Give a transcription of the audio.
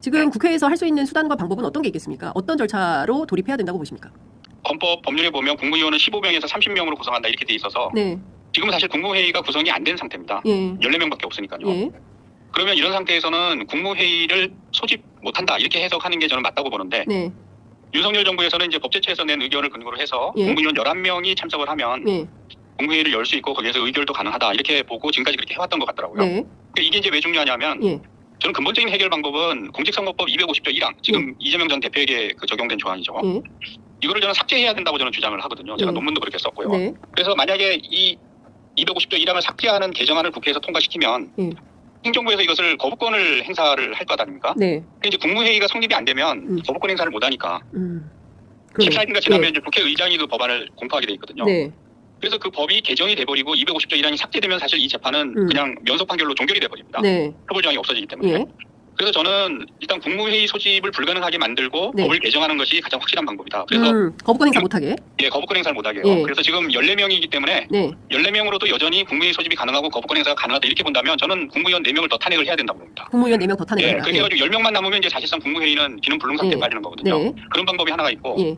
지금 국회에서 할 수 있는 수단과 방법은 어떤 게 있겠습니까? 어떤 절차로 돌입해야 된다고 보십니까? 헌법 법률에 보면 국무위원은 15명에서 30명으로 구성한다 이렇게 돼 있어서 네, 지금은 사실 국무회의가 구성이 안 된 상태입니다. 예, 14명밖에 없으니까요. 예, 그러면 이런 상태에서는 국무회의를 소집 못한다 이렇게 해석하는 게 저는 맞다고 보는데 네, 윤석열 정부에서는 이제 법제처에서 낸 의견을 근거로 해서 예. 국무위원 11명이 참석을 하면 예, 국무회의를 열 수 있고 거기에서 의결도 가능하다 이렇게 보고 지금까지 그렇게 해왔던 것 같더라고요. 네, 그러니까 이게 이제 왜 중요하냐면 예, 저는 근본적인 해결 방법은 공직선거법 250조 1항 지금 이재명 전 대표에게 그 적용된 조항이죠. 예, 이거를 저는 삭제해야 된다고 저는 주장을 하거든요. 제가 예. 논문도 그렇게 썼고요. 네, 그래서 만약에 이 250조 1항을 삭제하는 개정안을 국회에서 통과시키면 예. 행정부에서 이것을 거부권을 행사를 할 것 아닙니까? 네, 이제 국무회의가 성립이 안 되면 음. 거부권 행사를 못 하니까 음, 그러네. 14일인가 지나면 이제 국회의장이 그 법안을 공포하게 돼 있거든요. 네, 그래서 그 법이 개정이 돼버리고 250조 1항이 삭제되면 사실 이 재판은 음. 그냥 면소 판결로 종결이 돼버립니다. 네, 처벌 조항이 없어지기 때문에. 예, 그래서 저는 일단 국무회의 소집을 불가능하게 만들고 네. 법을 개정하는 것이 가장 확실한 방법이다. 그래서 음, 거부권 행사 못하게. 예, 거부권 행사를 못하게 해요. 예. 그래서 지금 14명이기 때문에 네, 14명으로도 여전히 국무회의 소집이 가능하고 거부권 행사가 가능하다 이렇게 본다면 저는 국무위원 4명을 더 탄핵을 해야 된다고 봅니다. 국무위원 4명 더 예, 탄핵한다. 그렇게 해가지고 10명만 남으면 이제 사실상 국무회의는 기능 불능 상태에 예. 빠지는 거거든요. 네, 그런 방법이 하나가 있고 예,